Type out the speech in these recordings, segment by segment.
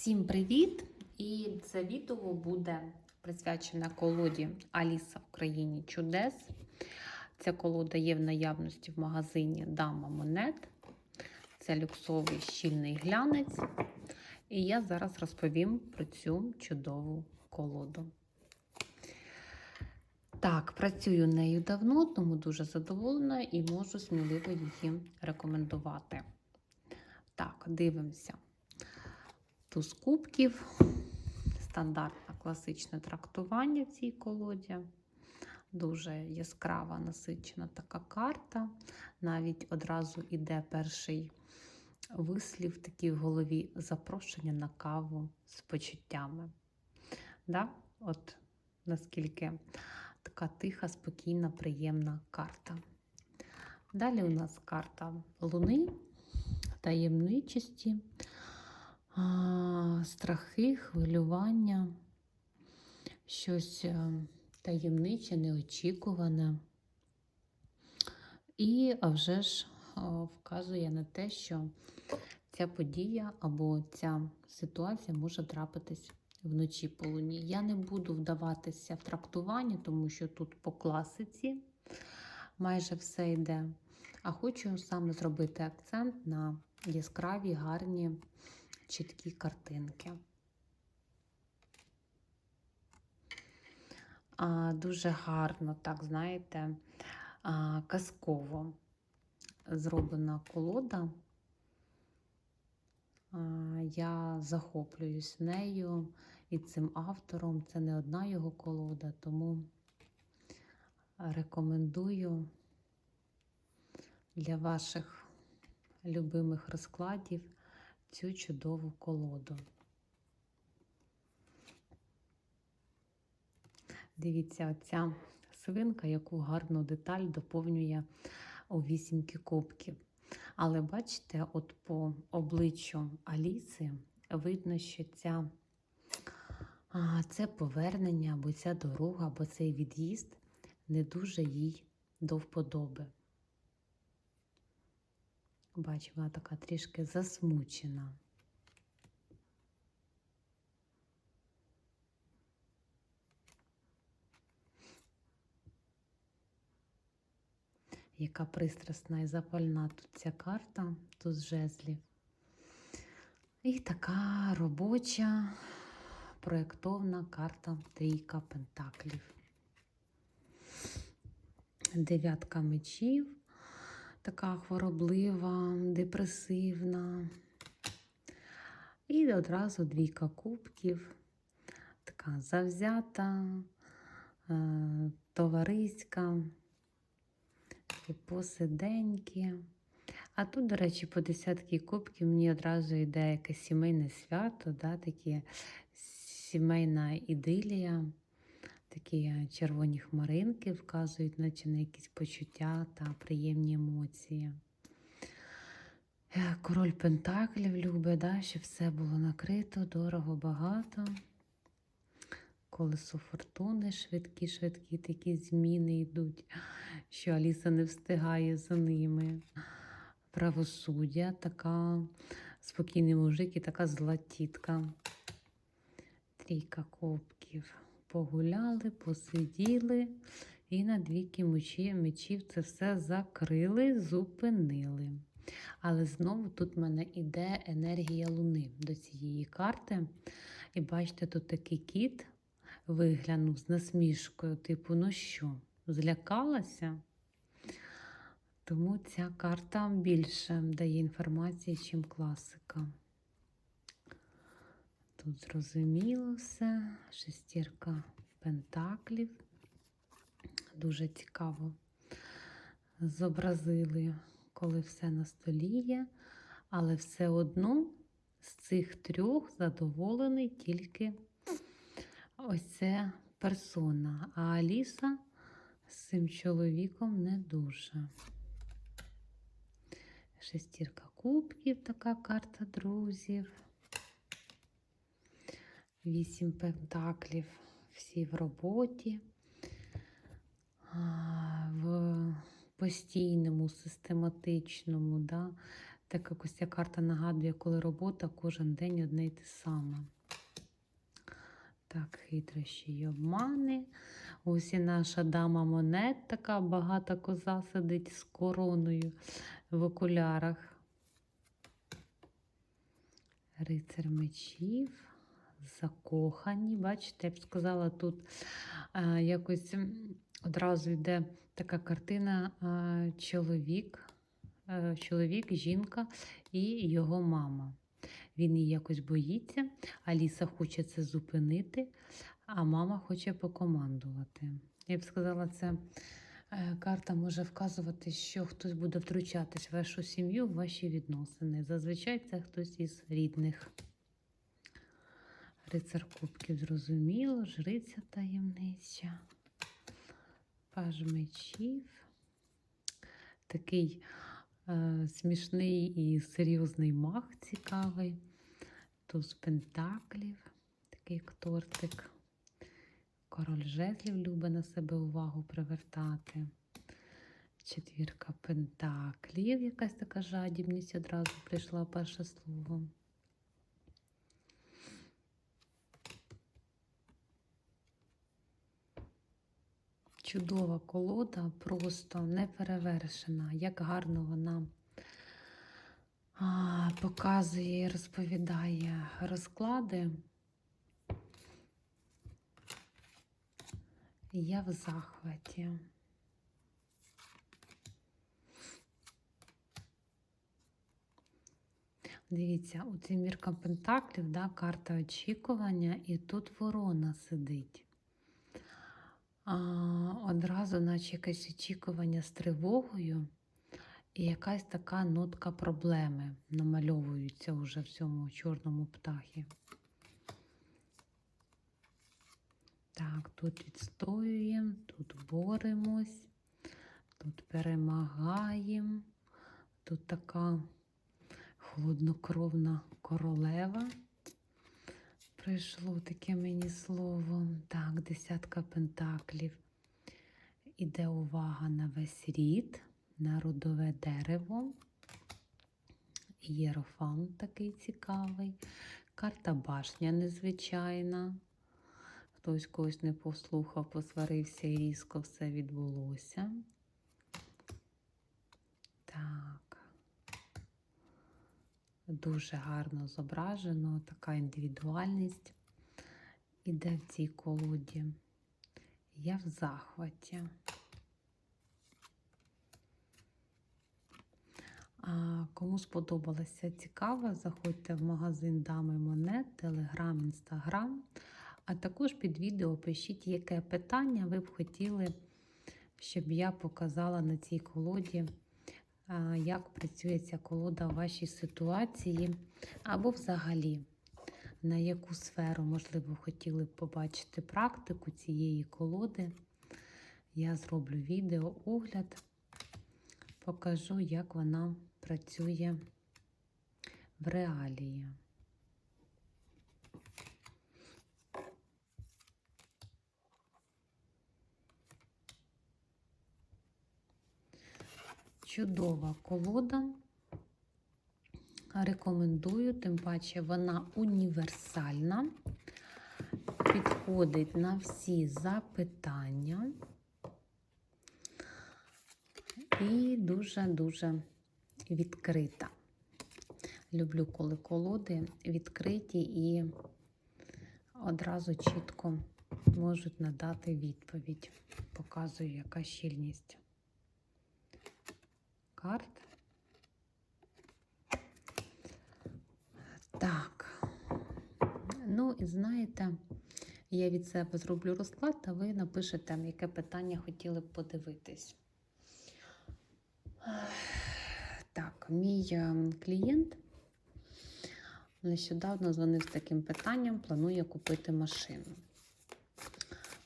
Всім привіт! І це відео буде присвячене колоді Аліса в країні чудес. Ця колода є в наявності в магазині Дама Монет. Це люксовий щільний глянець. І я зараз розповім про цю чудову колоду. Так, працюю нею давно, тому дуже задоволена і можу сміливо її рекомендувати. Так, дивимося. Туз кубків, стандартне класичне трактування в цій колоді. Дуже яскрава насичена така карта. Навіть одразу йде перший вислів такий в голові запрошення на каву з почуттями. Да? От наскільки така тиха, спокійна, приємна карта. Далі у нас карта Луни, таємничості, а, страхи, хвилювання, щось е, таємниче, неочікуване. І а вже ж а, вказує на те, що ця подія або ця ситуація може трапитись вночі по луні. Я не буду вдаватися в трактування, тому що тут по класиці майже все йде. А хочу саме зробити акцент на яскраві, гарні, чіткі картинки. А, Дуже гарно, так, знаєте, а, казково зроблена колода. А, Я захоплююсь нею і цим автором. Це не одна його колода, тому рекомендую для ваших любимих розкладів цю чудову колоду. Дивіться, оця свинка, яку гарну деталь доповнює у вісімки кубків. Але бачите, от по обличчю Аліси видно, що ця, а, це повернення, або ця дорога, або цей від'їзд не дуже їй до вподоби. Бачу, вона така трішки засмучена. Яка пристрасна і запальна тут ця карта, тут з жезлів. І така робоча проєктовна карта трійка пентаклів. Дев'ятка мечів, така хвороблива, депресивна. І одразу двійка кубків, така завзята, е, товариська, такі посиденькі. А тут, до речі, по десятки кубків мені одразу йде якесь сімейне свято, да, такі сімейна ідилія. Такі червоні хмаринки вказують, наче на якісь почуття та приємні емоції. Е, Король Пентаклів любить, да, щоб все було накрито, дорого, багато. Колесо фортуни, швидкі, швидкі такі зміни йдуть, що Аліса не встигає за ними. Правосуддя, така спокійний мужик і така зла тітка. Трійка копків. Погуляли, посиділи і на двійки мечі, мечів це все закрили, зупинили. Але знову тут в мене іде енергія Луни до цієї карти. І бачите, тут такий кіт виглянув з насмішкою, типу, ну що, злякалася? Тому ця карта більше дає інформації, чим класика. Тут зрозуміло все, шестірка пентаклів. Дуже цікаво зобразили, коли все на столі є, але все одно з цих трьох задоволений тільки ось ця персона. А Аліса з цим чоловіком не дуже. Шестірка кубків, така карта друзів. Вісім пентаклів, всі в роботі, в постійному, систематичному, да, Так якось ця карта нагадує, коли робота кожен день одне й те саме. Так, хитрощі й обмани. Ось і наша дама монет, така багата коза сидить з короною в окулярах. Рицар мечів, закохані. Бачите, я б сказала, тут е, якось одразу йде така картина е, чоловік, е, чоловік, жінка і його мама. Він її якось боїться, Аліса хоче це зупинити, а мама хоче покомандувати. Я б сказала, це е, карта може вказувати, що хтось буде втручатись в вашу сім'ю, в ваші відносини. Зазвичай це хтось із рідних. Рицар Кубків зрозуміло, жриця таємнича, паж мечів. Такий е, смішний і серйозний мах цікавий. Туз пентаклів, такий як тортик. Король жезлів любить на себе увагу привертати. Четвірка пентаклів, якась така жадібність одразу прийшла перше слово. Чудова колода, просто неперевершена. Як гарно вона показує і розповідає розклади. Я в захваті. Дивіться, у цій мірка Пентаклів, да, карта очікування, і тут ворона сидить. Одразу, наче якесь очікування з тривогою, і якась така нотка проблеми намальовується уже в цьому чорному птахі. Так, тут відстоюємо, тут боремось, тут перемагаємо. Тут така холоднокровна королева. Прийшло таке мені слово. Так, десятка пентаклів. Іде увага на весь рід, на родове дерево. Єрофант такий цікавий. Карта башня незвичайна. Хтось когось не послухав, посварився і різко все відбулося. Дуже гарно зображено, така індивідуальність іде в цій колоді. Я в захваті. А кому сподобалося цікаво, заходьте в магазин Дами Монет, Телеграм, Інстаграм. А також під відео пишіть, яке питання ви б хотіли, щоб я показала на цій колоді, як працює ця колода в вашій ситуації, або взагалі, на яку сферу, можливо, хотіли б побачити практику цієї колоди. Я зроблю відео огляд, покажу, як вона працює в реалії. Чудова колода. Рекомендую, тим паче вона універсальна, підходить на всі запитання і дуже-дуже відкрита. Люблю, коли колоди відкриті і одразу чітко можуть надати відповідь. Показую, яка щільність карт. Так. Ну, і знаєте, я від себе зроблю розклад, а ви напишете, яке питання хотіли б подивитись. Так, мій е, клієнт нещодавно дзвонив з таким питанням, планує купити машину.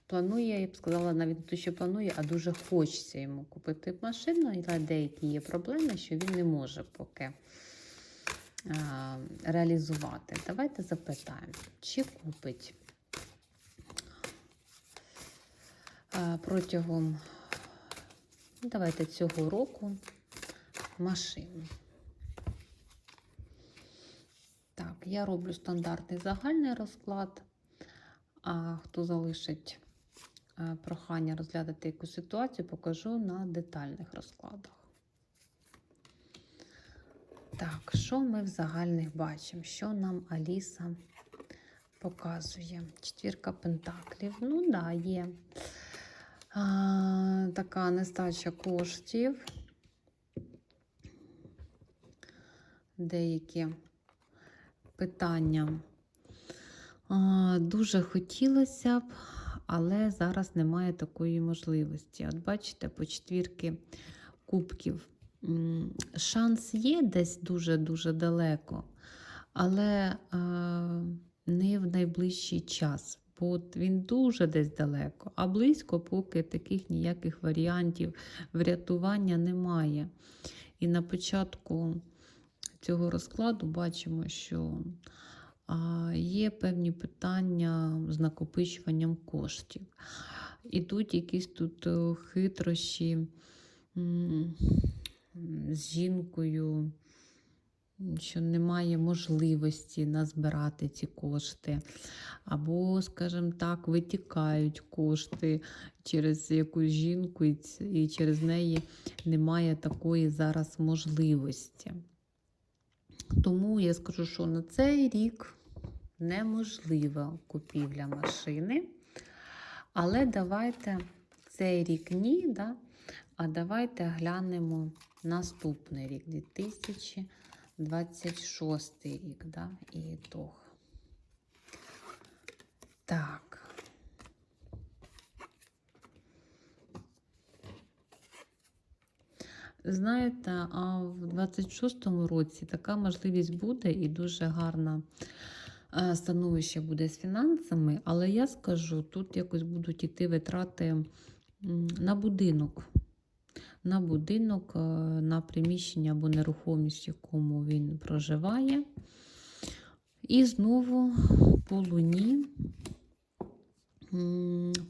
Планує, я б сказала, навіть не те, що планує, а дуже хочеться йому купити машину, але деякі є проблеми, що він не може поки а, реалізувати. Давайте запитаємо, чи купить а, протягом давайте цього року машину. Так, я роблю стандартний загальний розклад. А хто залишить прохання розглядати якусь ситуацію, покажу на детальних розкладах. Так, що ми в загальних бачимо? Що нам Аліса показує? Четвірка пентаклів. Ну, да, є а, така нестача коштів. Деякі питання а, дуже хотілося б, але зараз немає такої можливості. От бачите, по четвірки кубків шанс є десь дуже-дуже далеко, але а, не в найближчий час. Бо він дуже десь далеко, а близько, поки таких ніяких варіантів врятування немає. І на початку цього розкладу бачимо, що є певні питання з накопичуванням коштів. Ідуть якісь тут е, хитрощі з жінкою, що немає можливості назбирати ці кошти. Або, скажімо так, витікають кошти через якусь жінку, і через неї немає такої зараз можливості. Тому я скажу, що на цей рік неможлива купівля машини. Але давайте цей рік ні, да? а давайте глянемо наступний рік, 2026 рік, да? і ітог. Так. Знаєте, а в 26-му році така можливість буде і дуже гарна е, становище буде з фінансами, але я скажу, тут якось будуть іти витрати на будинок. На будинок, е, на приміщення або нерухомість, в якому він проживає. І знову по луні,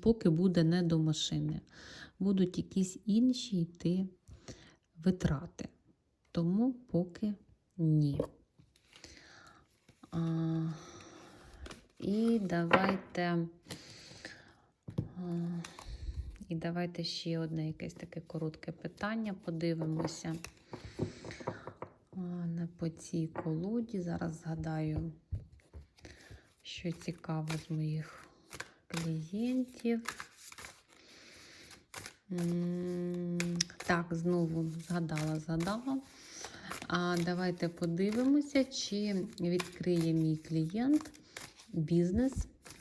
поки буде не до машини, будуть якісь інші йти витрати. Тому поки ні. А, і давайте. А, і давайте ще одне якесь таке коротке питання. Подивимося а, по цій колоді. Зараз згадаю, що цікаво з моїх клієнтів. Так, знову згадала, згадала. А давайте подивимося, чи відкриє мій клієнт бізнес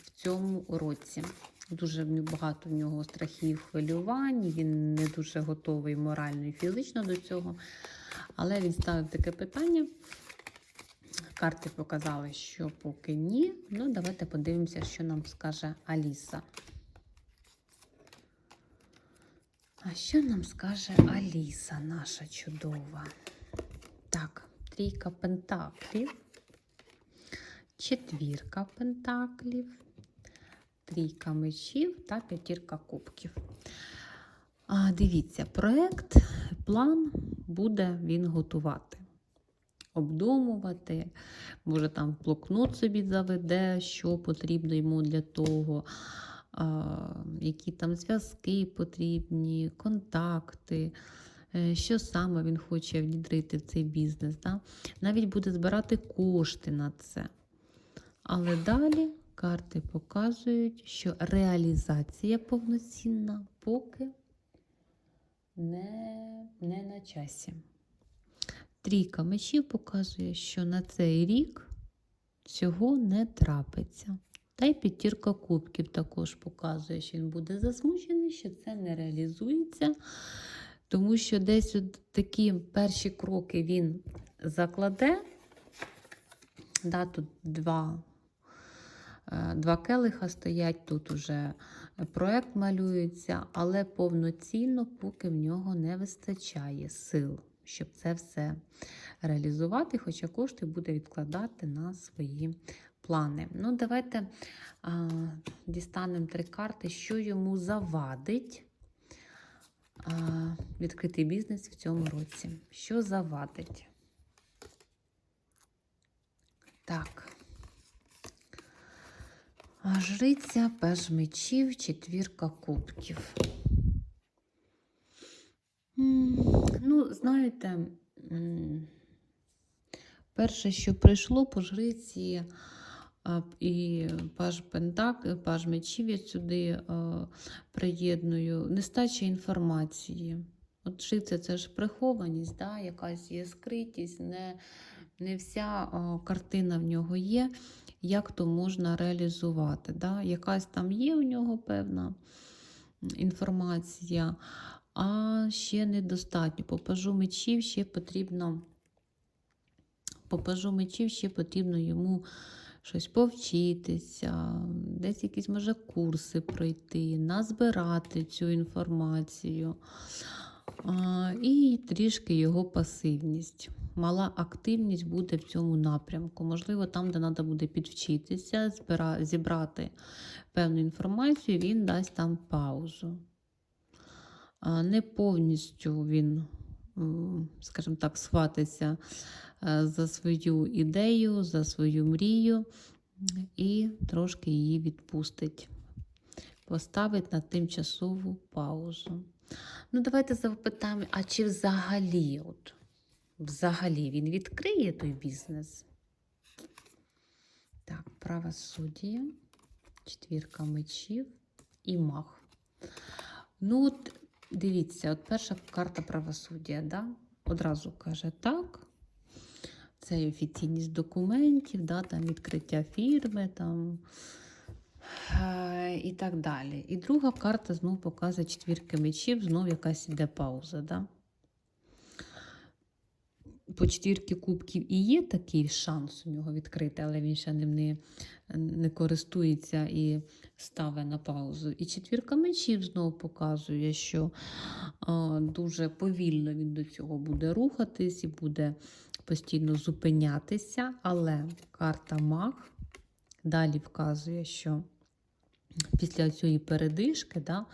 в цьому році. Дуже багато в нього страхів, хвилювань, він не дуже готовий морально і фізично до цього. Але він ставив таке питання. Карти показали, що поки ні. Ну, давайте подивимося, що нам скаже Аліса. А що нам скаже Аліса, наша чудова? Так, трійка пентаклів, четвірка пентаклів, трійка мечів та п'ятірка кубків. А, дивіться, проект, план буде він готувати, обдумувати, може там блокнот собі заведе, що потрібно йому для того які там зв'язки потрібні, контакти, е, що саме він хоче внідрити в цей бізнес. Да? Навіть буде збирати кошти на це. Але далі карти показують, що реалізація повноцінна поки не, не на часі. Трійка мечів показує, що на цей рік цього не трапиться. Та й п'ятірка кубків також показує, що він буде засмучений, що це не реалізується. Тому що десь от такі перші кроки він закладе. Да, тут два, е, два келиха стоять, тут уже проект малюється, але повноцінно, поки в нього не вистачає сил, щоб це все реалізувати, хоча кошти буде відкладати на свої плани. Ну, давайте а, дістанемо три карти, що йому завадить а, відкрити бізнес в цьому році. Що завадить? Так. Жриця, пеж мечів, четвірка кубків. Ну, знаєте, перше, що прийшло по жриці і паж Пентак, паж мечів я сюди приєдную, нестача інформації. От жриця це ж прихованість, да? якась є скритість, не, не вся картина в нього є, як то можна реалізувати. Да? Якась там є у нього певна інформація, а ще недостатньо. По пажу мечів ще потрібно. По пажу мечів ще потрібно йому щось повчитися, десь якісь, може, курси пройти, назбирати цю інформацію. І трішки його пасивність. Мала активність буде в цьому напрямку. Можливо, там, де треба буде підвчитися, зібрати певну інформацію, він дасть там паузу. Не повністю він, скажімо так, схватиться е, за свою ідею, за свою мрію і трошки її відпустить. Поставить на тимчасову паузу. Ну, давайте запитаємо, а чи взагалі, от, взагалі він відкриє той бізнес? Так, правосуддя, четвірка мечів і мах. Ну, от дивіться, от перша карта правосуддя, да? одразу каже так. Це офіційність документів, да, там відкриття фірми там, е, і так далі. І друга карта знову показує четвірки мечів, знову якась іде пауза. Да? По четвірки кубків і є такий шанс у нього відкрити, але він ще ним не, не користується і ставить на паузу. І четвірка мечів знову показує, що а, дуже повільно він до цього буде рухатись і буде постійно зупинятися. Але карта Маг далі вказує, що після цієї передишки, да,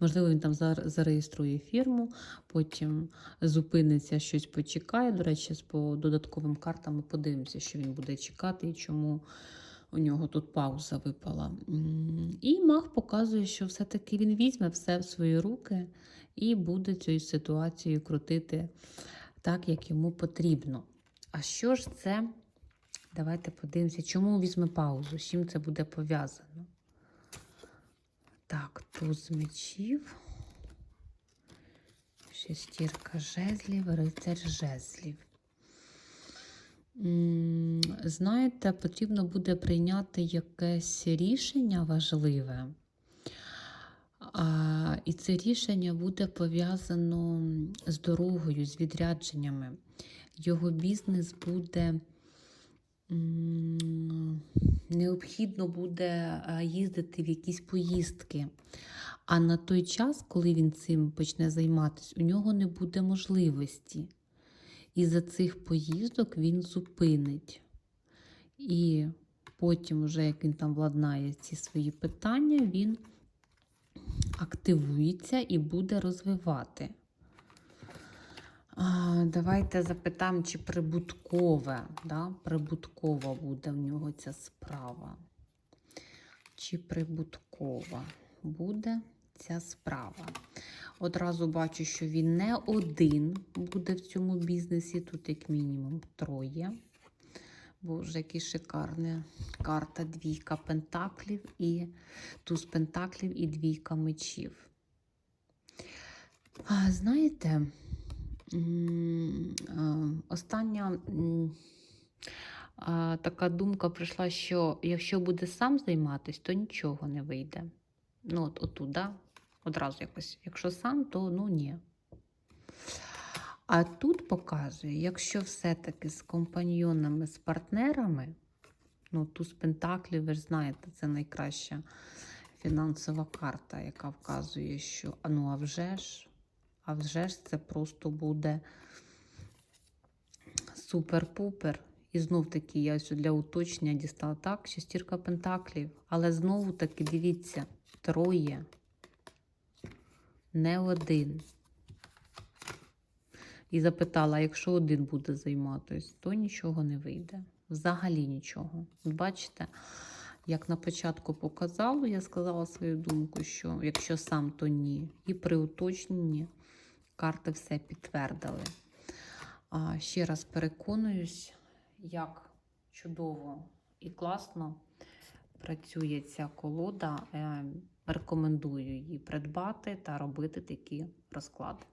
можливо, він там зареєструє фірму, потім зупиниться, щось почекає. До речі, з по додатковим картам ми подивимося, що він буде чекати і чому у нього тут пауза випала. І маг показує, що все-таки він візьме все в свої руки і буде цією ситуацією крутити так, як йому потрібно. А що ж це? Давайте подивимося, чому візьме паузу, з чим це буде пов'язано. Так, туз мечів, шестірка жезлів, рицар жезлів. Знаєте, потрібно буде прийняти якесь рішення важливе. А, і це рішення буде пов'язано з дорогою, з відрядженнями. Його бізнес буде необхідно буде їздити в якісь поїздки. А на той час, коли він цим почне займатися, у нього не буде можливості. І за цих поїздок він зупинить. І потім, вже як він там владнає ці свої питання, він активується і буде розвивати. Давайте запитаємо, чи прибуткове, да? прибуткова буде в нього ця справа. Чи прибуткова буде ця справа? Одразу бачу, що він не один буде в цьому бізнесі, тут як мінімум троє. Боже, які шикарна карта двійка пентаклів і туз пентаклів і двійка мечів. А, знаєте, остання така думка прийшла, що якщо буде сам займатися, то нічого не вийде. Ну, от отут, да? одразу якось. Якщо сам, то ну ні. А тут показує, якщо все-таки з компаньйонами, з партнерами, ну туз Пентаклів, ви ж знаєте, це найкраща фінансова карта, яка вказує, що ну а вже ж, а вже ж це просто буде супер-пупер. І знов таки я ось для уточнення дістала так, шестірка пентаклів. Але знову таки дивіться, троє, не один. І запитала, якщо один буде займатися, то нічого не вийде. Взагалі нічого. Бачите, як на початку показало, я сказала свою думку, що якщо сам, то ні. І при уточненні карти все підтвердили. Ще раз переконуюсь, як чудово і класно працює ця колода. Е, Рекомендую її придбати та робити такі розклади.